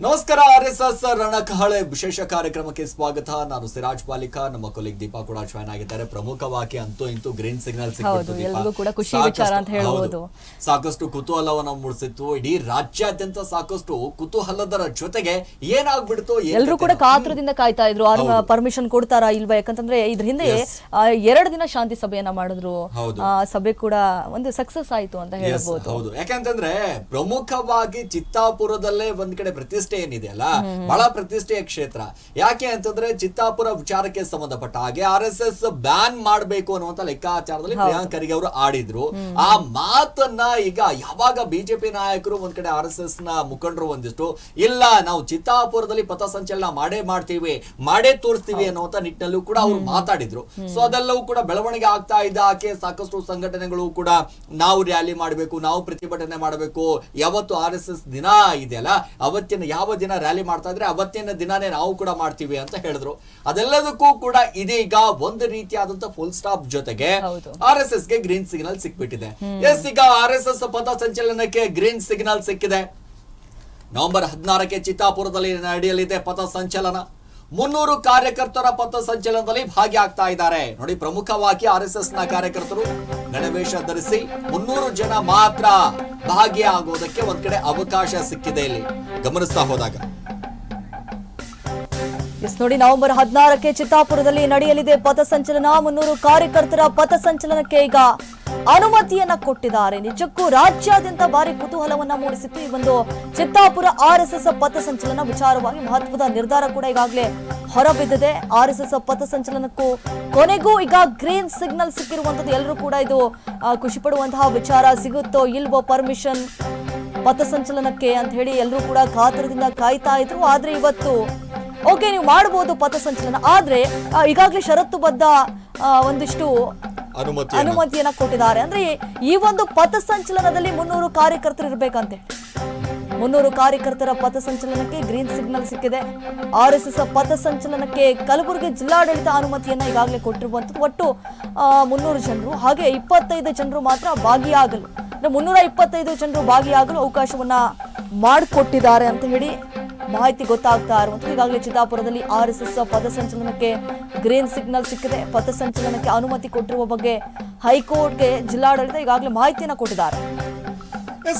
ನಮಸ್ಕಾರ R S S ರಣಕಹಳೆ ವಿಶೇಷ ಕಾರ್ಯಕ್ರಮಕ್ಕೆ ಸ್ವಾಗತ. ನಾನು ಸಿರಾಜ್ ಪಾಲಿಕಾ ನಮ್ಮ ಕೊಲಿಗ್ ದೀಪಾ ಕೂಡ ಜಾಯ್ನ್ ಆಗಿದ್ದಾರೆ. ಪ್ರಮುಖವಾಗಿ ಅಂತೂ ಇಂತೂ ಗ್ರೀನ್ ಸಿಗ್ನಲ್ ಹೌದು, ಎಲ್ರಿಗೂ ಕೂಡ ಖುಷಿ ವಿಚಾರ ಅಂತ ಹೇಳ್ಬೋದು. ಸಾಕಷ್ಟು ಕುತೂಹಲವನ್ನು ಮೂಡಿಸಿತ್ತು. ಇಡೀ ರಾಜ್ಯಾದ್ಯಂತ ಸಾಕಷ್ಟು ಕುತೂಹಲದರ ಜೊತೆಗೆ ಏನಾಗ್ಬಿಡ್ತು ಏನ್ ಎಲ್ಲರೂ ಕೂಡ ಕಾತ್ರದಿಂದ ಕಾಯ್ತಾ ಇದ್ರು. ಪರ್ಮಿಷನ್ ಕೊಡ್ತಾರಾ ಇಲ್ವಾ? ಯಾಕಂತಂದ್ರೆ ಇದ್ರ ಹಿಂದೆ ಎರಡು ದಿನ ಶಾಂತಿ ಸಭೆಯನ್ನ ಮಾಡಿದ್ರು. ಸಭೆ ಕೂಡ ಒಂದು ಸಕ್ಸಸ್ ಆಯ್ತು ಅಂತ ಹೇಳ್ಬೋದು. ಹೌದು. ಯಾಕಂತಂದ್ರೆ ಪ್ರಮುಖವಾಗಿ ಚಿತ್ತಾಪುರದಲ್ಲೇ ಒಂದ್ ಕಡೆ ಪ್ರತಿಷ್ಠೆ ಏನಿದೆ ಅಲ್ಲ? ಬಹಳ ಪ್ರತಿಷ್ಠೆಯ ಕ್ಷೇತ್ರ. ಯಾಕೆ ಅಂತಂದ್ರೆ ಚಿತ್ತಾಪುರ ವಿಚಾರಕ್ಕೆ ಸಂಬಂಧಪಟ್ಟ ಹಾಗೆ ಆರ್ ಎಸ್ ಎಸ್ ಬ್ಯಾನ್ ಮಾಡಬೇಕು ಅನ್ನುವಂತ ಲೆಕ್ಕಾಚಾರದಲ್ಲಿ ಪ್ರಿಯಾಂಕ್ ಖರ್ಗೆ ಅವರು ಆಡಿದ್ರು. ಆ ಮಾತನ್ನ ಈಗ ಯಾವಾಗ ಬಿಜೆಪಿ ನಾಯಕರು ಒಂದ್ ಕಡೆ ಆರ್ ಎಸ್ ಎಸ್ನ ಮುಖಂಡರು ಒಂದಿಷ್ಟು ಇಲ್ಲ ನಾವು ಚಿತ್ತಾಪುರದಲ್ಲಿ ಪಥಸಂಚಲನ ಮಾಡೇ ಮಾಡ್ತೀವಿ ಮಾಡೇ ತೋರಿಸ್ತೀವಿ ಅನ್ನುವಂತ ನಿಟ್ಟಿನಲ್ಲೂ ಕೂಡ ಅವರು ಮಾತಾಡಿದ್ರು. ಸೊ ಅದೆಲ್ಲವೂ ಕೂಡ ಬೆಳವಣಿಗೆ ಆಗ್ತಾ ಇದ್ದ ಆಕೆ ಸಾಕಷ್ಟು ಸಂಘಟನೆಗಳು ಕೂಡ ನಾವು ರ್ಯಾಲಿ ಮಾಡಬೇಕು ನಾವು ಪ್ರತಿಭಟನೆ ಮಾಡಬೇಕು. ಯಾವತ್ತು ಆರ್ ಎಸ್ ಎಸ್ ದಿನ ಇದೆಯಲ್ಲ ಅವತ್ತಿನ ಯಾವ ದಿನ ರ್ಯಾಲಿ ಮಾಡ್ತಾ ಇದ್ರೆ ಅವತ್ತಿನ ದಿನಾನೇ ನಾವು ಕೂಡ ಮಾಡ್ತೀವಿ ಅಂತ ಹೇಳಿದ್ರು. ಅದೆಲ್ಲದಕ್ಕೂ ಕೂಡ ಇದೀಗ ಒಂದು ರೀತಿಯಾದಂತ ಫುಲ್ ಸ್ಟಾಪ್ ಜೊತೆಗೆ. ಆರ್ ಎಸ್ ಎಸ್ಗೆ ಗ್ರೀನ್ ಸಿಗ್ನಲ್ ಸಿಕ್ಬಿಟ್ಟಿದೆ. ಎಸ್ ಈಗ ಆರ್ ಎಸ್ ಎಸ್ ಪಥ ಸಂಚಲನಕ್ಕೆ ಗ್ರೀನ್ ಸಿಗ್ನಲ್ ಸಿಕ್ಕಿದೆ. ನವೆಂಬರ್ ಹದಿನಾರಕ್ಕೆ ಚಿತ್ತಾಪುರದಲ್ಲಿ ನಡೆಯಲಿದೆ ಪಥ ಸಂಚಲನ. ಮುನ್ನೂರು ಕಾರ್ಯಕರ್ತರ ಪಥ ಸಂಚಲನದಲ್ಲಿ ಭಾಗಿಯಾಗ್ತಾ ಇದ್ದಾರೆ. ನೋಡಿ, ಪ್ರಮುಖವಾಗಿ ಆರ್ ಎಸ್ ಎಸ್ನ ಕಾರ್ಯಕರ್ತರು ಗಣವೇಶ ಧರಿಸಿ ಮುನ್ನೂರು ಜನ ಮಾತ್ರ ಭಾಗಿಯಾಗೋದಕ್ಕೆ ಒಂದ್ ಕಡೆ ಅವಕಾಶ ಸಿಕ್ಕಿದೆ ಇಲ್ಲಿ. ಗಮನಿಸ್ತಾ ಹೋದಾಗ. ಎಸ್, ನೋಡಿ, ನವೆಂಬರ್ ಹದಿನಾರಕ್ಕೆ ಚಿತ್ತಾಪುರದಲ್ಲಿ ನಡೆಯಲಿದೆ ಪಥಸಂಚಲನ ಮುನ್ನೂರು ಕಾರ್ಯಕರ್ತರ ಪಥಸಂಚಲನಕ್ಕೆ ಈಗ ಅನುಮತಿಯನ್ನ ಕೊಟ್ಟಿದ್ದಾರೆ. ನಿಜಕ್ಕೂ ರಾಜ್ಯಾದ್ಯಂತ ಭಾರಿ ಕುತೂಹಲವನ್ನ ಮೂಡಿಸಿತ್ತು. ಈ ಒಂದು ಚಿತ್ತಾಪುರ ಆರ್ ಎಸ್ ಎಸ್ ಪಥಸಂಚಲನ ವಿಚಾರವಾಗಿ ಮಹತ್ವದ ನಿರ್ಧಾರ ಕೂಡ ಈಗಾಗಲೇ ಹೊರಬಿದ್ದಿದೆ. ಆರ್ ಎಸ್ ಎಸ್ ಪಥಸಂಚಲನಕ್ಕೂ ಕೊನೆಗೂ ಈಗ ಗ್ರೀನ್ ಸಿಗ್ನಲ್ ಸಿಕ್ಕಿರುವಂತದ್ದು ಎಲ್ಲರೂ ಕೂಡ ಇದು ಖುಷಿ ಪಡುವಂತಹ ವಿಚಾರ ಸಿಗುತ್ತೋ ಇಲ್ವೋ ಪರ್ಮಿಷನ್ ಪಥಸಂಚಲನಕ್ಕೆ ಅಂತ ಹೇಳಿ ಎಲ್ಲರೂ ಕೂಡ ಕಾತರದಿಂದ ಕಾಯ್ತಾ ಇದ್ರು. ಆದ್ರೆ ಇವತ್ತು, ಓಕೆ, ನೀವು ಮಾಡಬಹುದು ಪಥಸಂಚಲನ ಆದ್ರೆ ಈಗಾಗಲೇ ಷರತ್ತುಬದ್ಧ ಒಂದಿಷ್ಟು ಅನುಮತಿಯನ್ನ. ಕೊಟ್ಟಿದ್ದಾರೆ. ಅಂದ್ರೆ ಈ ಒಂದು ಪಥಸಂಚಲನದಲ್ಲಿ ಮುನ್ನೂರು ಕಾರ್ಯಕರ್ತರು ಇರಬೇಕಂತೆ. ಮುನ್ನೂರು ಕಾರ್ಯಕರ್ತರ ಪಥಸಂಚಲನಕ್ಕೆ ಗ್ರೀನ್ ಸಿಗ್ನಲ್ ಸಿಕ್ಕಿದೆ. ಆರ್ ಎಸ್ ಎಸ್ ಪಥಸಂಚಲನಕ್ಕೆ ಕಲಬುರಗಿ ಜಿಲ್ಲಾಡಳಿತ ಅನುಮತಿಯನ್ನ ಈಗಾಗಲೇ ಕೊಟ್ಟಿರುವಂತದ್ದು ಒಟ್ಟು ಮುನ್ನೂರು ಜನರು. ಹಾಗೆ ಇಪ್ಪತ್ತೈದು ಜನರು ಮಾತ್ರ ಭಾಗಿಯಾಗಲು. ಮುನ್ನೂರ ಇಪ್ಪತ್ತೈದು ಜನರು ಭಾಗಿಯಾಗಲು ಅವಕಾಶವನ್ನ ಮಾಡಿಕೊಟ್ಟಿದ್ದಾರೆ ಅಂತ ಹೇಳಿ ಮಾಹಿತಿ ಗೊತ್ತಾಗ್ತಾ ಇರುವಂತ ಈಗಾಗಲೇ ಚಿತ್ತಾಪುರದಲ್ಲಿ ಆರ್ ಎಸ್ ಎಸ್ ಪಥಸಂಚಲನಕ್ಕೆ ಗ್ರೀನ್ ಸಿಗ್ನಲ್ ಸಿಕ್ಕಿದೆ. ಪಥಸಂಚಲನಕ್ಕೆ ಅನುಮತಿ ಕೊಟ್ಟಿರುವ ಬಗ್ಗೆ ಹೈಕೋರ್ಟ್ಗೆ ಜಿಲ್ಲಾಡಳಿತ ಈಗಾಗಲೇ ಮಾಹಿತಿಯನ್ನು ಕೊಟ್ಟಿದ್ದಾರೆ.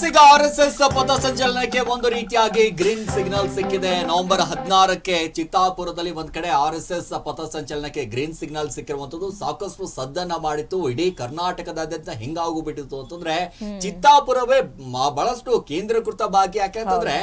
ಈಗ ಆರ್ ಎಸ್ ಎಸ್ ಪಥ ಸಂಚಲನಕ್ಕೆ ಒಂದು ರೀತಿಯಾಗಿ ಗ್ರೀನ್ ಸಿಗ್ನಲ್ ಸಿಕ್ಕಿದೆ. ನವೆಂಬರ್ ಹದಿನಾರಕ್ಕೆ ಚಿತ್ತಾಪುರದಲ್ಲಿ ಒಂದ್ ಕಡೆ ಆರ್ ಎಸ್ ಎಸ್ ಪಥ ಸಂಚಲನಕ್ಕೆ ಗ್ರೀನ್ ಸಿಗ್ನಲ್ ಸಿಕ್ಕಿರುವಂತದ್ದು ಸಾಕಷ್ಟು ಸದ್ದನ್ನ ಮಾಡಿತ್ತು. ಇಡೀ ಕರ್ನಾಟಕದಾದ್ಯಂತ ಹಿಂಗಾಗೋಗ್ಬಿಟ್ಟಿತ್ತು ಅಂತಂದ್ರೆ ಚಿತ್ತಾಪುರವೇ ಬಹಳಷ್ಟು ಕೇಂದ್ರೀಕೃತ ಭಾಗಿ ಯಾಕೆಂತಂದ್ರೆ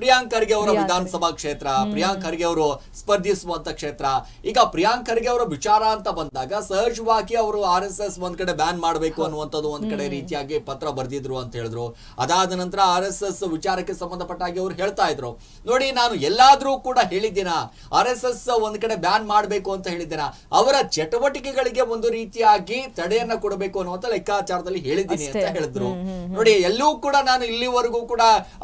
ಪ್ರಿಯಾಂಕ್ ಖರ್ಗೆ ಅವರ ವಿಧಾನಸಭಾ ಕ್ಷೇತ್ರ ಪ್ರಿಯಾಂಕ್ ಖರ್ಗೆ ಅವರು ಸ್ಪರ್ಧಿಸುವಂತ ಕ್ಷೇತ್ರ. ಈಗ ಪ್ರಿಯಾಂಕ್ ಖರ್ಗೆ ಅವರ ವಿಚಾರ ಅಂತ ಬಂದಾಗ ಸಹಜವಾಗಿ ಅವರು ಆರ್ ಎಸ್ ಎಸ್ ಒಂದ್ ಕಡೆ ಬ್ಯಾನ್ ಮಾಡಬೇಕು ಅನ್ನುವಂಥದ್ದು ಒಂದ್ ಕಡೆ ರೀತಿಯಾಗಿ ಪತ್ರ ಬರೆದಿದ್ರು ಅಂತ ಹೇಳಿದ್ರು. ಅದಾದ ನಂತರ ಆರ್ ಎಸ್ ಎಸ್ ವಿಚಾರಕ್ಕೆ ಸಂಬಂಧಪಟ್ಟ ಹಾಗೆ ಅವ್ರು ಹೇಳ್ತಾ ಇದ್ರು. ನೋಡಿ ನಾನು ಎಲ್ಲಾದ್ರೂ ಕೂಡ ಹೇಳಿದ್ದೀನ ಆರ್ ಎಸ್ ಎಸ್ ಒಂದ್ ಕಡೆ ಬ್ಯಾನ್ ಮಾಡಬೇಕು ಅಂತ ಹೇಳಿದ್ದೀನ ಅವರ ಚಟುವಟಿಕೆಗಳಿಗೆ ಒಂದು ರೀತಿಯಾಗಿ ತಡೆಯನ್ನ ಕೊಡಬೇಕು ಅನ್ನುವಂತ ಲೆಕ್ಕಾಚಾರದಲ್ಲಿ ಹೇಳಿದ್ದೀನಿ ಅಂತ ಹೇಳಿದ್ರು. ನೋಡಿ ಎಲ್ಲೂ ಕೂಡ ನಾನು ಇಲ್ಲಿವರೆಗೂ ಕೂಡ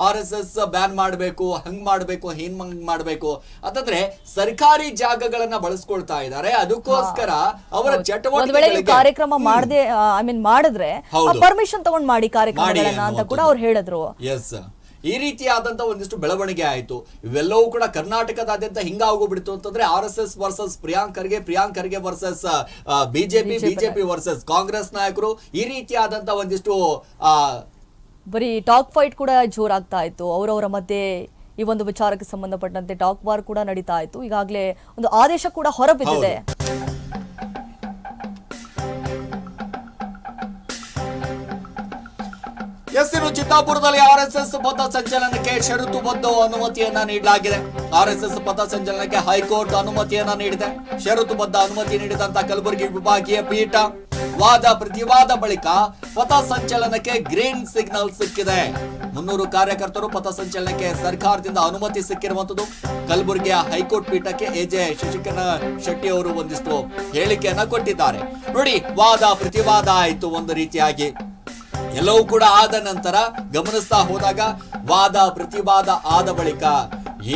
ಆರ್ ಎಸ್ ಎಸ್ ಬ್ಯಾನ್ ಮಾಡಬೇಕು ಹಂಗ್ ಮಾಡಬೇಕು ಹೇನ್ ಹಂಗ್ ಮಾಡಬೇಕು. ಅಂತಂದ್ರೆ ಸರ್ಕಾರಿ ಜಾಗಗಳನ್ನ ಬಳಸ್ಕೊಳ್ತಾ ಇದ್ದಾರೆ. ಅದಕ್ಕೋಸ್ಕರ ಅವರ ಚಟುವಟಿಕೆಗಳಿಗೆ ಕಾರ್ಯಕ್ರಮ ಮಾಡದೆ ಐ ಮೀನ್ ಮಾಡಿದ್ರೆ ಪರ್ಮಿಷನ್ ತಗೊಂಡ್ ಮಾಡಿ ಕಾರ್ಯಕ್ರಮಗಳನ್ನ ಅಂತ ಕೂಡ ಅವ್ರು ಹೇಳಿದ್ರು. ಎಸ್ ಈ ರೀತಿಯಾದಂತ ಒಂದಿಷ್ಟು ಬೆಳವಣಿಗೆ ಆಯಿತು. ಇವೆಲ್ಲವೂ ಕೂಡ ಕರ್ನಾಟಕದಾದ್ಯಂತ ಹಿಂಗಾಗೋಗ್ಬಿಡ್ತು ಅಂತಂದ್ರೆ R S S versus ಪ್ರಿಯಾಂಕರ್ಗೆ Kharge Priyank Kharge versus BJP BJP versus Congress ನಾಯಕರು ಈ ರೀತಿಯಾದಂತ ಒಂದಿಷ್ಟು ಬರೀ ಟಾಕ್ ಫೈಟ್ ಕೂಡ ಜೋರಾಗ್ತಾ ಇತ್ತು. ಅವರವರ ಮಧ್ಯೆ ಈ ಒಂದು ವಿಚಾರಕ್ಕೆ ಸಂಬಂಧಪಟ್ಟಂತೆ ಟಾಕ್ ವಾರ್ ಕೂಡ ನಡೀತಾ ಇತ್ತು. ಈಗಾಗಲೇ ಒಂದು ಆದೇಶ ಕೂಡ ಹೊರಬಿದ್ದಿದೆ. ಇನ್ನು ಚಿತ್ತಾಪುರದಲ್ಲಿ ಆರ್ ಎಸ್ ಎಸ್ ಪಥ ಸಂಚಲನಕ್ಕೆ ಷರತ್ತುಬದ್ಧ ಅನುಮತಿಯನ್ನ ನೀಡಲಾಗಿದೆ. ಆರ್ ಎಸ್ ಎಸ್ ಪಥ ಸಂಚಲನಕ್ಕೆ ಹೈಕೋರ್ಟ್ ಅನುಮತಿಯನ್ನ ನೀಡಿದೆ. ಷರತ್ತುಬದ್ಧ ಅನುಮತಿ ನೀಡಿದಂತ ಕಲಬುರಗಿ ವಿಭಾಗೀಯ ಪೀಠ ವಾದ ಪ್ರತಿವಾದ ಬಳಿಕ ಪಥ ಸಂಚಲನಕ್ಕೆ ಗ್ರೀನ್ ಸಿಗ್ನಲ್ ಸಿಕ್ಕಿದೆ. ಮುನ್ನೂರು ಕಾರ್ಯಕರ್ತರು ಪಥ ಸಂಚಲನಕ್ಕೆ ಸರ್ಕಾರದಿಂದ ಅನುಮತಿ ಸಿಕ್ಕಿರುವಂತದ್ದು ಕಲಬುರಗಿಯ ಹೈಕೋರ್ಟ್ ಪೀಠಕ್ಕೆ ಎಜೆ ಶಶಿಕರಣ ಶೆಟ್ಟಿ ಅವರು ಒಂದಿಷ್ಟು ಹೇಳಿಕೆಯನ್ನ ಕೊಟ್ಟಿದ್ದಾರೆ. ನೋಡಿ ವಾದ ಪ್ರತಿವಾದ ಆಯಿತು ಒಂದು ರೀತಿಯಾಗಿ. ಎಲ್ಲವೂ ಕೂಡ ಆದ ನಂತರ ಗಮನಿಸ್ತಾ ಹೋದಾಗ ವಾದ ಪ್ರತಿವಾದ ಆದ ಬಳಿಕ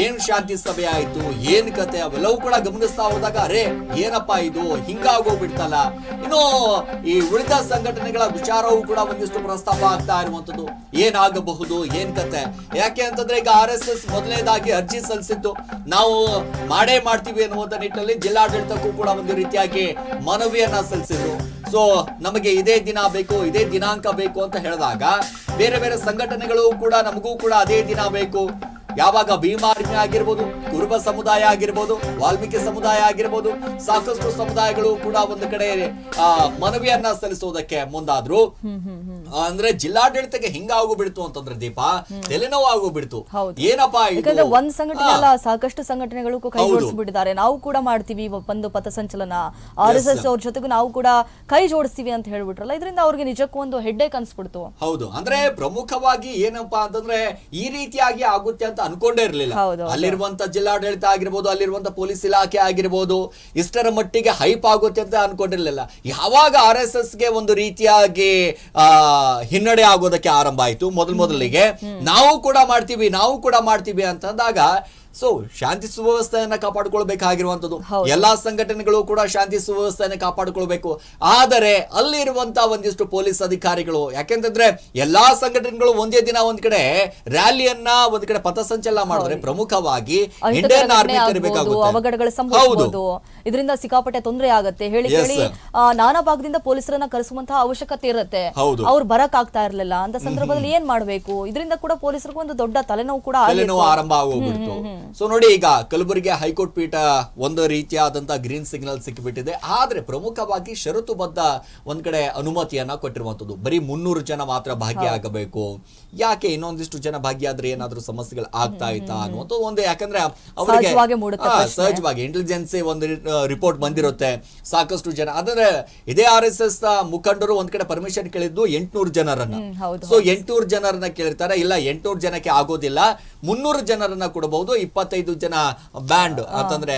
ಏನ್ ಶಾಂತಿ ಸಭೆ ಆಯ್ತು? ಏನ್ ಕತೆ? ಅವೆಲ್ಲವೂ ಕೂಡ ಗಮನಿಸ್ತಾ ಹೋದಾಗ, ಅರೆ, ಏನಪ್ಪಾ ಇದು? ಹಿಂಗಾಗೋಗ್ಬಿಡ್ತಲ್ಲ ಇನ್ನು ಈ ಉಳಿದ ಸಂಘಟನೆಗಳ ವಿಚಾರವೂ ಕೂಡ ಒಂದಿಷ್ಟು ಪ್ರಸ್ತಾಪ ಆಗ್ತಾ ಇರುವಂತದ್ದು ಏನಾಗಬಹುದು? ಏನ್ ಕತೆ? ಯಾಕೆ ಅಂತಂದ್ರೆ ಈಗ ಆರ್ ಎಸ್ ಎಸ್ ಮೊದಲನೇದಾಗಿ ಅರ್ಜಿ ಸಲ್ಲಿಸಿದ್ದು. ನಾವು ಮಾಡೇ ಮಾಡ್ತೀವಿ ಅನ್ನುವಂತ ನಿಟ್ಟಿನಲ್ಲಿ ಜಿಲ್ಲಾಡಳಿತಕ್ಕೂ ಕೂಡ ಒಂದು ರೀತಿಯಾಗಿ ಮನವಿಯನ್ನ ಸಲ್ಲಿಸಿದ್ರು ಸೊ ನಮಗೆ ಇದೇ ದಿನ ಬೇಕು, ಇದೇ ದಿನಾಂಕ ಬೇಕು ಅಂತ ಹೇಳಿದಾಗ, ಬೇರೆ ಬೇರೆ ಸಂಘಟನೆಗಳು ಕೂಡ ನಮಗೂ ಕೂಡ ಅದೇ ದಿನ ಬೇಕು. ಯಾವಾಗ ಭೀಮಾರ್ಮಿ ಆಗಿರ್ಬೋದು ಕುರುಬ ಸಮುದಾಯ ಆಗಿರ್ಬೋದು ವಾಲ್ಮೀಕಿ ಸಮುದಾಯ ಆಗಿರ್ಬೋದು ಸಾಕಷ್ಟು ಸಮುದಾಯಗಳು ಕೂಡ ಒಂದು ಕಡೆ ಆ, ಮನವಿಯನ್ನ ಸಲ್ಲಿಸೋದಕ್ಕೆ ಮುಂದಾದ್ರು. ಅಂದ್ರೆ ಜಿಲ್ಲಾಡಳಿತಕ್ಕೆ ಹಿಂಗಾಗೋಗ್ಬಿಡ್ತು ಅಂತಂದ್ರೆ ದೀಪ ತಲೆನೋವು ಆಗೋಗ್ಬಿಡ್ತು. ಏನಪ್ಪಾ ಯಾಕಂದ್ರೆ ಒಂದ್ ಸಂಘಟನೆ ಅಲ್ಲ ಸಾಕಷ್ಟು ಸಂಘಟನೆಗಳು ಕೈ. ಜೋಡಿಸ್ಬಿಟ್ಟಿದ್ದಾರೆ. ನಾವು ಕೂಡ ಮಾಡ್ತೀವಿ ಬಂದು ಒಂದು ಪಥಸಂಚಲನ ಆರ್ ಎಸ್ ಎಸ್ ಅವ್ರ ಜೊತೆಗೂ ನಾವು ಕೂಡ ಕೈ ಜೋಡಿಸ್ತೀವಿ ಅಂತ ಹೇಳ್ಬಿಟ್ರಲ್ಲ ಇದರಿಂದ ಅವ್ರಿಗೆ ನಿಜಕ್ಕೂ ಒಂದು ಹೆಡ್ಡೇಕ್ ಅನ್ಸ್ಬಿಡ್ತು. ಹೌದು. ಅಂದ್ರೆ ಪ್ರಮುಖವಾಗಿ ಏನಪ್ಪಾ ಅಂತಂದ್ರೆ ಈ ರೀತಿಯಾಗಿ ಆಗುತ್ತೆ ಅಂತ ಅನ್ಕೊಂಡೇ ಇರ್ಲಿಲ್ಲ. ಅಲ್ಲಿರುವಂತ ಜಿಲ್ಲಾಡಳಿತ ಆಗಿರ್ಬೋದು ಅಲ್ಲಿರುವಂತ ಪೊಲೀಸ್ ಇಲಾಖೆ ಆಗಿರ್ಬೋದು ಇಷ್ಟರ ಮಟ್ಟಿಗೆ ಹೈಪ್ ಆಗುತ್ತೆ ಅಂತ ಅನ್ಕೊಂಡಿರ್ಲಿಲ್ಲ. ಯಾವಾಗ ಆರ್ ಎಸ್ ಎಸ್ಗೆ ಒಂದು ರೀತಿಯಾಗಿ ಆ ಹಿನ್ನಡೆ ಆಗೋದಕ್ಕೆ ಆರಂಭ ಆಯ್ತು ಮೊದಲ್ ಮೊದಲಿಗೆ. ನಾವು ಕೂಡ ಮಾಡ್ತೀವಿ ನಾವು ಕೂಡ ಮಾಡ್ತೀವಿ ಅಂತಂದಾಗ ಸೊ ಶಾಂತಿ ಸುವ್ಯವಸ್ಥೆಯನ್ನ ಕಾಪಾಡ್ಕೊಳ್ಬೇಕಾಗಿರುವಂತದ್ದು ಎಲ್ಲಾ ಸಂಘಟನೆಗಳು ಕೂಡ ಶಾಂತಿ ಸುವ್ಯವಸ್ಥೆಯನ್ನು ಕಾಪಾಡಿಕೊಳ್ಬೇಕು. ಆದರೆ ಅಲ್ಲಿರುವಂತ ಒಂದಿಷ್ಟು ಪೊಲೀಸ್ ಅಧಿಕಾರಿಗಳು ಯಾಕೆಂತಂದ್ರೆ ಎಲ್ಲಾ ಸಂಘಟನೆಗಳು ಒಂದೇ ದಿನ ಒಂದ್ ಕಡೆ ರ್ಯಾಲಿಯನ್ನ ಒಂದ್ ಕಡೆ ಪಥಸಂಚಲನ ಮಾಡಿದ್ರೆ ಪ್ರಮುಖವಾಗಿ ಇಂಡಿಯನ್ ಆರ್ಮಿ ಹೌದು. ಇದರಿಂದ ಸಿಕ್ಕಾಪಟ್ಟೆ ತೊಂದರೆ ಆಗುತ್ತೆ. ಹೇಳಿ ಹೇಳಿ ನಾನಾ ಭಾಗದಿಂದ ಪೊಲೀಸರನ್ನ ಕರೆಸುವಂತಹ ಅವಶ್ಯಕತೆ ಇರುತ್ತೆ. ಅವ್ರು ಬರಕ್ ಆಗ್ತಾ ಇರ್ಲಿಲ್ಲ. ಅಂತ ಸಂದರ್ಭದಲ್ಲಿ ಏನ್ ಮಾಡ್ಬೇಕು? ಇದರಿಂದ ಕೂಡ ಪೊಲೀಸರಿಗೂ ಒಂದು ದೊಡ್ಡ ತಲೆನೋವು ಕೂಡ. ಆರಂಭ ಆಗೋಗ್ಬಿಡ್ತು. ಸೊ ನೋಡಿ ಈಗ ಕಲಬುರಗಿ ಹೈಕೋರ್ಟ್ ಪೀಠ ಒಂದು ರೀತಿಯಾದಂತಹ ಗ್ರೀನ್ ಸಿಗ್ನಲ್ ಸಿಕ್ಕಿಬಿಟ್ಟಿದೆ ಆದ್ರೆ ಪ್ರಮುಖವಾಗಿ ಷರತ್ತುಬದ್ಧ ಒಂದ್ ಕಡೆ ಅನುಮತಿಯನ್ನ ಕೊಟ್ಟಿರುವಂತದ್ದು. ಬರೀ ಮುನ್ನೂರು ಜನ ಮಾತ್ರ ಭಾಗಿಯಾಗಬೇಕು ಯಾಕೆ ಇನ್ನೊಂದಿಷ್ಟು ಜನ ಭಾಗಿಯಾದ್ರೆ ಏನಾದ್ರೂ ಸಮಸ್ಯೆಗಳು ಆಗ್ತಾ ಇತ್ತಾ ಅನ್ನುವಂಥ ಒಂದು. ಯಾಕಂದ್ರೆ ಅವರಿಗೆ ಸಹಜವಾಗಿ ಇಂಟೆಲಿಜೆನ್ಸಿ ಒಂದು ರಿಪೋರ್ಟ್ ಬಂದಿರುತ್ತೆ. ಸಾಕಷ್ಟು ಜನ. ಅದಂದ್ರೆ ಇದೇ ಆರ್ ಎಸ್ ಎಸ್ ಮುಖಂಡರು ಒಂದ್ ಕಡೆ ಪರ್ಮಿಷನ್ ಕೇಳಿದ್ದು ಎಂಟ್ನೂರು ಜನರನ್ನ. ಸೊ ಎಂಟ್ನೂರು ಜನರನ್ನ ಕೇಳಿರ್ತಾರೆ. ಇಲ್ಲ ಎಂಟ್ನೂರು ಜನಕ್ಕೆ ಆಗೋದಿಲ್ಲ. ಮುನ್ನೂರು ಜನರನ್ನ ಕೊಡಬಹುದು ಇಪ್ಪತ್ತೈದು ಜನ ಬ್ಯಾಂಡ್ ಅಂತಂದ್ರೆ.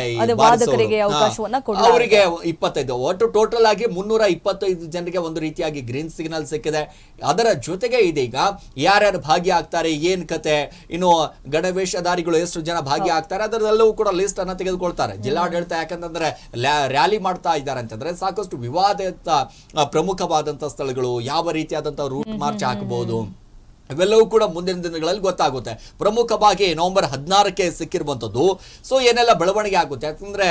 ಅವರಿಗೆ ಇಪ್ಪತ್ತೈದು. ಒಟ್ಟು ಟೋಟಲ್ ಆಗಿ ಮುನ್ನೂರ ಇಪ್ಪತ್ತೈದು ಜನರಿಗೆ ಒಂದು ರೀತಿಯಾಗಿ ಗ್ರೀನ್ ಸಿಗ್ನಲ್ ಸಿಕ್ಕಿದೆ. ಅದರ ಜೊತೆಗೆ ಇದೀಗ ಯಾರ್ಯಾರು ಭಾಗಿಯಾಗ್ತಾರೆ ಏನ್ ಕತೆ ಇನ್ನು ಗಣವೇಶಧಾರಿಗಳು ಎಷ್ಟು ಜನ ಭಾಗಿಯಾಗ್ತಾರೆ ಅದರಲ್ಲೂ ಕೂಡ ಲಿಸ್ಟ್ ಅನ್ನ ತೆಗೆದುಕೊಳ್ತಾರೆ. ಜಿಲ್ಲಾಡಳಿತ ಯಾಕಂತಂದ್ರೆ ರ್ಯಾಲಿ ಮಾಡ್ತಾ ಇದ್ದಾರೆ ಅಂತಂದ್ರೆ ಸಾಕಷ್ಟು ವಿವಾದಿತ ಪ್ರಮುಖವಾದಂತ ಸ್ಥಳಗಳು ಯಾವ ರೀತಿಯಾದಂತ ರೂಟ್ ಮಾರ್ಚ್ ಹಾಕಬಹುದು ಇವೆಲ್ಲವೂ ಕೂಡ ಮುಂದಿನ ದಿನಗಳಲ್ಲಿ ಗೊತ್ತಾಗುತ್ತೆ. ಪ್ರಮುಖವಾಗಿ ನವೆಂಬರ್ ಹದಿನಾರಕ್ಕೆ ಸಿಕ್ಕಿರುವಂಥದ್ದು. ಸೊ ಏನೆಲ್ಲ ಬೆಳವಣಿಗೆ ಆಗುತ್ತೆ? ಯಾಕಂದ್ರೆ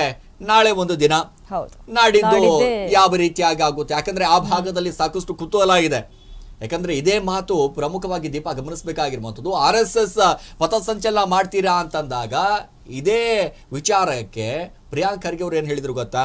ನಾಳೆ ಒಂದು ದಿನ. ಹೌದು. ನಾಡಿದ್ದು ಯಾವ ರೀತಿಯಾಗಿ ಆಗುತ್ತೆ? ಯಾಕಂದ್ರೆ ಆ ಭಾಗದಲ್ಲಿ ಸಾಕಷ್ಟು ಕುತೂಹಲ ಇದೆ. ಯಾಕಂದ್ರೆ ಇದೇ ಮಾತು ಪ್ರಮುಖವಾಗಿ ದೀಪ ಗಮನಿಸಬೇಕಾಗಿರುವಂಥದ್ದು. ಆರ್ ಎಸ್ ಎಸ್ ಪಥಸಂಚಲನ ಮಾಡ್ತೀರಾ ಅಂತಂದಾಗ ಇದೇ ವಿಚಾರಕ್ಕೆ ಪ್ರಿಯಾಂಕ್ ಖರ್ಗೆ ಅವ್ರು ಏನ್ ಹೇಳಿದ್ರು ಗೊತ್ತಾ.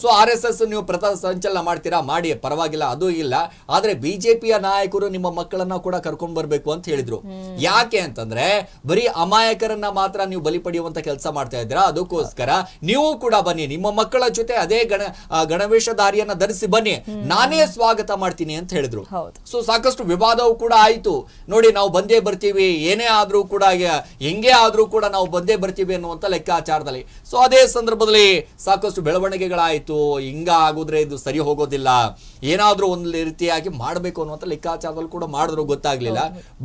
ಸೊ ಆರ್ ಎಸ್ ಎಸ್ ನೀವು ಪ್ರಥ ಸಂಚಲನ ಮಾಡ್ತೀರಾ? ಮಾಡಿ ಪರವಾಗಿಲ್ಲ ಅದು ಇಲ್ಲ. ಆದ್ರೆ ಬಿಜೆಪಿಯ ನಾಯಕರು ನಿಮ್ಮ ಮಕ್ಕಳನ್ನ ಕೂಡ ಕರ್ಕೊಂಡ್ ಬರ್ಬೇಕು ಅಂತ ಹೇಳಿದ್ರು. ಯಾಕೆ ಅಂತಂದ್ರೆ ಬರೀ ಅಮಾಯಕರನ್ನ ಮಾತ್ರ ನೀವು ಬಲಿ ಪಡೆಯುವಂತ ಕೆಲಸ ಮಾಡ್ತಾ ಇದ್ದೀರಾ? ಅದಕ್ಕೋಸ್ಕರ ನೀವು ಕೂಡ ಬನ್ನಿ. ನಿಮ್ಮ ಮಕ್ಕಳ ಜೊತೆ ಅದೇ ಗಣ ಗಣವೇಶಧಾರಿಯನ್ನ ಧರಿಸಿ ಬನ್ನಿ. ನಾನೇ ಸ್ವಾಗತ ಮಾಡ್ತೀನಿ ಅಂತ ಹೇಳಿದ್ರು. ಸೊ ಸಾಕಷ್ಟು ವಿವಾದವೂ ಕೂಡ ಆಯ್ತು. ನೋಡಿ ನಾವು ಬಂದೇ ಬರ್ತೀವಿ. ಏನೇ ಆದ್ರೂ ಕೂಡ ಹೆಂಗೆ ಆದ್ರೂ ಕೂಡ ನಾವು ಬಂದೇ ಬರ್ತೀವಿ ಅನ್ನುವಂತ ಲೆಕ್ಕಾಚಾರದಲ್ಲಿ. ಸೊ ಅದೇ ಸಂದರ್ಭದಲ್ಲಿ ಸಾಕಷ್ಟು ಬೆಳವಣಿಗೆಗಳಾಯಿತು. ಹಿಂಗ ಆಗುದ್ರೆ ಇದು ಸರಿ ಹೋಗೋದಿಲ್ಲ. ಏನಾದರೂ ಒಂದು ರೀತಿಯಾಗಿ ಮಾಡಬೇಕು ಅನ್ನುವಂತ ಲೆಕ್ಕಾಚಾರದಲ್ಲಿ ಕೂಡ ಮಾಡಿದ್ರು ಗೊತ್ತಾಗ್ಲಿಲ್ಲ.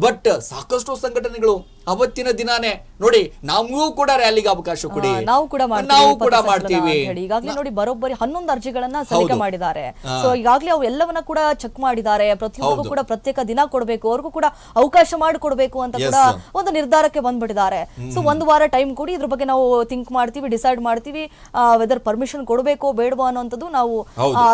ಬಟ್ ಸಾಕಷ್ಟು ಸಂಘಟನೆಗಳು ಅವತ್ತಿನ ದಿನಾನೇ. ನೋಡಿ ನಮಗೂ ಕೂಡ ರ್ಯಾಲಿಗೆ ಅವಕಾಶ ಕೊಡಿ. ನಾವು ಕೂಡ ನಾವು ಕೂಡ ಮಾಡ್ತೀವಿ. ಈಗಾಗಲೇ ನೋಡಿ ಬರೋಬ್ಬರಿ ಹನ್ನೊಂದು ಅರ್ಜಿಗಳನ್ನ ಸಲ್ಲಿಕೆ. ಮಾಡಿದ್ದಾರೆ. ಸೊ ಈಗಾಗಲೇ ಅವು ಎಲ್ಲವನ್ನ ಕೂಡ ಚೆಕ್ ಮಾಡಿದ್ದಾರೆ. ಪ್ರತಿಯೊಬ್ಬರಿಗೂ ಹೌದು. ಕೂಡ ಪ್ರತ್ಯೇಕ ದಿನ ಕೊಡಬೇಕು. ಅವ್ರಿಗೂ ಕೂಡ ಅವಕಾಶ ಮಾಡಿಕೊಡ್ಬೇಕು ಅಂತ ಕೂಡ ಒಂದು ನಿರ್ಧಾರಕ್ಕೆ ಬಂದ್ಬಿಟ್ಟಿದ್ದಾರೆ. ಸೊ ಒಂದು ವಾರ ಟೈಮ್ ಕೊಡಿ. ಇದ್ರ ಬಗ್ಗೆ ನಾವು ಥಿಂಕ್ ಮಾಡ್ತೀವಿ ಡಿಸೈಡ್ ಮಾಡ್ತೀವಿ. ವೆದರ್ ಪರ್ಮಿಷನ್ ಕೊಡಬೇಕು ಬೇಡವೋ ಅನ್ನೋಂಥದ್ದು ನಾವು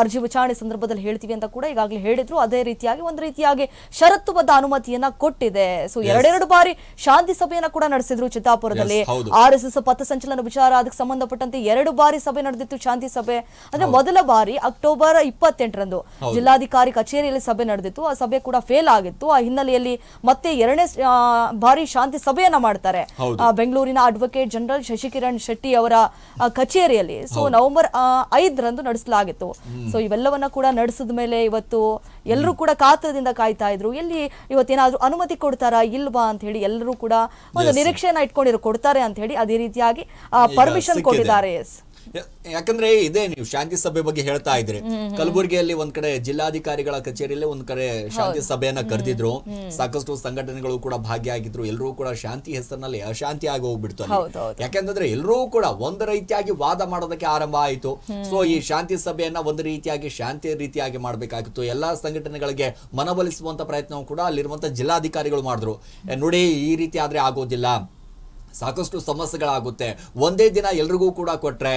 ಅರ್ಜಿ ವಿಚಾರಣೆ ಸಂದರ್ಭದಲ್ಲಿ ಹೇಳ್ತೀವಿ ಅಂತ ಕೂಡ ಈಗಾಗಲೇ ಹೇಳಿದ್ರು. ಅದೇ ರೀತಿಯಾಗಿ ಒಂದು ರೀತಿಯಾಗಿ ಷರತ್ತುಬದ್ಧ ಅನುಮತಿಯನ್ನ ಕೊಟ್ಟಿದೆ. ಸೊ ಎರಡೆರಡು ಬಾರಿ ಶಾಂತಿ ಸಭೆಯನ್ನ ಕೂಡ ನಡೆಸಿದ್ರು ಚಿತ್ತಾಪುರದಲ್ಲಿ. ಆರ್ ಎಸ್ ಎಸ್ ಪಥಸಂಚಲನ ವಿಚಾರ ಅದಕ್ಕೆ ಸಂಬಂಧಪಟ್ಟಂತೆ ಎರಡು ಬಾರಿ ಸಭೆ ನಡೆದಿತ್ತು ಶಾಂತಿ ಸಭೆ. ಅಂದ್ರೆ ಮೊದಲ ಬಾರಿ ಅಕ್ಟೋಬರ್ ಇಪ್ಪತ್ತೆಂಟರಂದು ಜಿಲ್ಲಾಧಿಕಾರಿ ಕಚೇರಿಯಲ್ಲಿ ಸಭೆ ನಡೆದಿತ್ತು. ಆ ಸಭೆ ಕೂಡ ಫೇಲ್ ಆಗಿತ್ತು. ಆ ಹಿನ್ನೆಲೆಯಲ್ಲಿ ಮತ್ತೆ ಎರಡನೇ ಬಾರಿ ಶಾಂತಿ ಸಭೆಯನ್ನ ಮಾಡ್ತಾರೆ. ಆ, ಬೆಂಗಳೂರಿನ ಅಡ್ವೊಕೇಟ್ ಜನರಲ್ ಶಶಿಕಿರಣ್ ಶೆಟ್ಟಿ ಅವರ ಕಚೇರಿಯಲ್ಲಿ. ಸೊ ನವೆಂಬರ್ ಐದರಂದು ನಡೆಸಲಾಗಿತ್ತು. ಸೊ ಇವೆಲ್ಲವನ್ನ ಕೂಡ ನಡೆಸಿದ ಮೇಲೆ ಇವತ್ತು ಎಲ್ಲರೂ ಕೂಡ ಕಾತರದಿಂದ ಕಾಯ್ತಾ ಇದ್ರು. ಎಲ್ಲಿ ಇವತ್ತೇನಾದ್ರೂ ಅನುಮತಿ ಕೊಡ್ತಾರಾ ಇಲ್ವಾ ಅಂತ ಹೇಳಿ ಎಲ್ಲರೂ ಕೂಡ ಒಂದು. ನಿರೀಕ್ಷೆಯನ್ನ ಇಟ್ಕೊಂಡಿರೋ ಕೊಡ್ತಾರೆ ಅಂತ ಹೇಳಿ ಅದೇ ರೀತಿಯಾಗಿ ಪರ್ಮಿಷನ್ ಕೊಟ್ಟಿದ್ದಾರೆ. ಎಸ್ ಯಾಕಂದ್ರೆ ಇದೇ ನೀವು ಶಾಂತಿ ಸಭೆ ಬಗ್ಗೆ ಹೇಳ್ತಾ ಇದ್ರಿ. ಕಲಬುರಗಿಯಲ್ಲಿ ಒಂದ್ ಕಡೆ ಜಿಲ್ಲಾಧಿಕಾರಿಗಳ ಕಚೇರಿಯಲ್ಲಿ ಒಂದ್ ಕಡೆ ಶಾಂತಿ ಸಭೆಯನ್ನ ಕರೆದಿದ್ರು. ಸಾಕಷ್ಟು ಸಂಘಟನೆಗಳು ಕೂಡ ಭಾಗಿಯಾಗಿದ್ರು. ಎಲ್ಲರೂ ಕೂಡ ಶಾಂತಿ ಹೆಸರಿನಲ್ಲಿ ಅಶಾಂತಿ ಆಗಿ ಹೋಗ್ಬಿಡ್ತು. ಯಾಕಂದ್ರೆ ಎಲ್ಲರೂ ಕೂಡ ಒಂದ್ ರೀತಿಯಾಗಿ ವಾದ ಮಾಡೋದಕ್ಕೆ ಆರಂಭ ಆಯಿತು. ಸೊ ಈ ಶಾಂತಿ ಸಭೆಯನ್ನ ಒಂದ್ ರೀತಿಯಾಗಿ ಶಾಂತಿ ರೀತಿಯಾಗಿ ಮಾಡ್ಬೇಕಾಗಿತ್ತು. ಎಲ್ಲಾ ಸಂಘಟನೆಗಳಿಗೆ ಮನವೊಲಿಸುವಂತ ಪ್ರಯತ್ನವೂ ಕೂಡ ಅಲ್ಲಿರುವಂತ ಜಿಲ್ಲಾಧಿಕಾರಿಗಳು ಮಾಡಿದ್ರು. ನೋಡಿ ಈ ರೀತಿ ಆದ್ರೆ ಆಗೋದಿಲ್ಲ. ಸಾಕಷ್ಟು ಸಮಸ್ಯೆಗಳಾಗುತ್ತೆ. ಒಂದೇ ದಿನ ಎಲ್ರಿಗೂ ಕೂಡ ಕೊಟ್ರೆ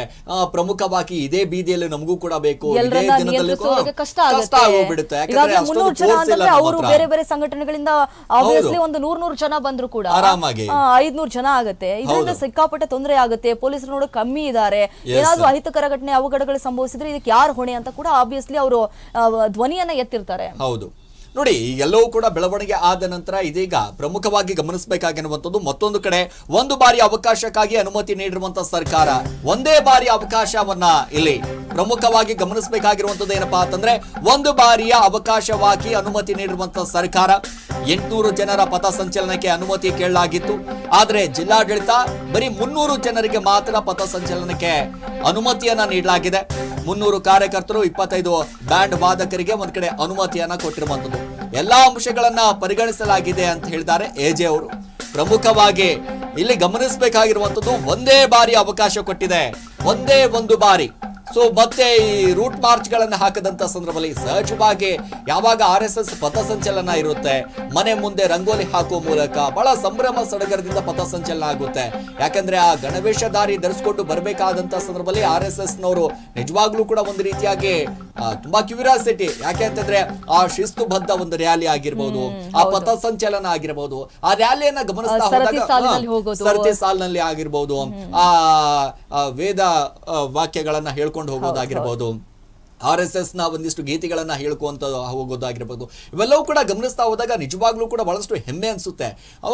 ಪ್ರಮುಖವಾಗಿ ಇದೇ ಬೀದಿಯಲ್ಲಿ ನಮಗೂ ಕೂಡ ಬೇಕು. ಇದೇ ಎಲ್ಲರನ್ನ ದಿನದಲ್ಲಿ ಕಷ್ಟ ಆಗೋಗ್ಬಿಡುತ್ತೆ. ಅವರು ಬೇರೆ ಬೇರೆ ಸಂಘಟನೆಗಳಿಂದ ಆಬ್ವಿಯಸ್ಲಿ ಒಂದು ನೂರ್ ನೂರು ಜನ ಬಂದ್ರು ಕೂಡ. ಆರಾಮಾಗಿ. ಐದ್ನೂರು ಜನ ಆಗುತ್ತೆ. ಇದರಿಂದ ಸಿಕ್ಕಾಪಟ್ಟೆ ತೊಂದರೆ ಆಗುತ್ತೆ. ಪೊಲೀಸರು ನೋಡೋ ಕಮ್ಮಿ ಇದ್ದಾರೆ ಏನಾದ್ರೂ. ಅಹಿತಕರ ಘಟನೆ ಅವಘಡಗಳು ಸಂಭವಿಸಿದ್ರೆ ಇದಕ್ಕೆ ಯಾರು ಹೊಣೆ ಅಂತ ಕೂಡ ಆಬ್ವಿಯಸ್ಲಿ ಅವರು ಧ್ವನಿಯನ್ನ ಎತ್ತಿರ್ತಾರೆ. ಹೌದು. ನೋಡಿ, ಎಲ್ಲವೂ ಕೂಡ ಬೆಳವಣಿಗೆ ಆದ ನಂತರ ಇದೀಗ ಪ್ರಮುಖವಾಗಿ ಗಮನಿಸಬೇಕಾಗಿರುವಂತದ್ದು ಮತ್ತೊಂದು ಕಡೆ, ಒಂದು ಬಾರಿ ಅವಕಾಶಕ್ಕಾಗಿ ಅನುಮತಿ ನೀಡಿರುವಂತಹ ಸರ್ಕಾರ, ಒಂದೇ ಬಾರಿ ಅವಕಾಶವನ್ನ ಇಲ್ಲಿ ಪ್ರಮುಖವಾಗಿ ಗಮನಿಸಬೇಕಾಗಿರುವಂತದ್ದು ಏನಪ್ಪಾ ಅಂತಂದ್ರೆ, ಒಂದು ಬಾರಿಯ ಅವಕಾಶವಾಗಿ ಅನುಮತಿ ನೀಡಿರುವಂತಹ ಸರ್ಕಾರ ಎಂಟುನೂರು ಜನರ ಪಥಸಂಚಲನಕ್ಕೆ ಅನುಮತಿ ಕೇಳಲಾಗಿತ್ತು. ಆದರೆ ಜಿಲ್ಲಾಡಳಿತ ಬರೀ ಮುನ್ನೂರು ಜನರಿಗೆ ಮಾತ್ರ ಪಥಸಂಚಲನಕ್ಕೆ ಅನುಮತಿಯನ್ನ ನೀಡಲಾಗಿದೆ. ಮುನ್ನೂರು ಕಾರ್ಯಕರ್ತರು ಇಪ್ಪತ್ತೈದು ಬ್ಯಾಂಡ್ ವಾದಕರಿಗೆ ಒಂದ್ ಕಡೆ ಅನುಮತಿಯನ್ನ ಕೊಟ್ಟಿರುವಂತದ್ದು ಎಲ್ಲಾ ಅಂಶಗಳನ್ನ ಪರಿಗಣಿಸಲಾಗಿದೆ ಅಂತ ಹೇಳಿದ್ದಾರೆ ಎಜೆ ಅವರು. ಪ್ರಮುಖವಾಗಿ ಇಲ್ಲಿ ಗಮನಿಸಬೇಕಾಗಿರುವಂತದ್ದು ಒಂದೇ ಬಾರಿ ಅವಕಾಶ ಕೊಟ್ಟಿದೆ. ಒಂದೇ ಒಂದು ಬಾರಿ. ಸೊ ಮತ್ತೆ ಈ ರೂಟ್ ಮಾರ್ಚ್ ಗಳನ್ನ ಹಾಕದಂತ ಸಂದರ್ಭದಲ್ಲಿ ಸಹಜವಾಗಿ ಯಾವಾಗ ಆರ್ ಎಸ್ ಎಸ್ ಪಥಸಂಚಲನ ಇರುತ್ತೆ ಮನೆ ಮುಂದೆ ರಂಗೋಲಿ ಹಾಕುವ ಮೂಲಕ ಬಹಳ ಸಂಭ್ರಮ ಸಡಗರದಿಂದ ಪಥಸಂಚಲನ ಆಗುತ್ತೆ. ಯಾಕಂದ್ರೆ ಆ ಗಣವೇಶಧಾರಿ ಧರಿಸ್ಕೊಂಡು ಬರಬೇಕಾದಂತ ಸಂದರ್ಭದಲ್ಲಿ ಆರ್ ಎಸ್ ಎಸ್ ನವರು ನಿಜವಾಗ್ಲೂ ಕೂಡ ಒಂದು ರೀತಿಯಾಗಿ ತುಂಬಾ ಕ್ಯೂರಿಯಾಸಿಟಿ ಯಾಕೆ ಅಂತಂದ್ರೆ ಆ ಶಿಸ್ತುಬದ್ಧ ಒಂದು ರ್ಯಾಲಿ ಆಗಿರ್ಬೋದು ಆ ಪಥಸಂಚಲನ ಆಗಿರ್ಬೋದು ಆ ರ್ಯಾಲಿಯನ್ನ ಗಮನಿಸ್ತಾ ಹೋದಾಗ ಸರ್ತಿ ಸಾಲಿನಲ್ಲಿ ಆಗಿರ್ಬೋದು. ಆ ವೇದ ವಾಕ್ಯಗಳನ್ನ ಹೇಳ್ಕೊಂಡು ಹೋಗೋದಾಗಿರ್ಬೋದು. ಆರ್ ಎಸ್ ಎಸ್ನ ಒಂದಿಷ್ಟು ಗೀತೆಗಳನ್ನ ಹೇಳ್ಕೊಂತ ಹೋಗೋದಾಗಿರ್ಬೋದು. ಇವೆಲ್ಲವೂ ಕೂಡ ಗಮನಿಸ್ತಾ ಹೋದಾಗ ನಿಜವಾಗ್ಲೂ ಕೂಡ ಬಹಳಷ್ಟು ಹೆಮ್ಮೆ ಅನ್ಸುತ್ತೆ.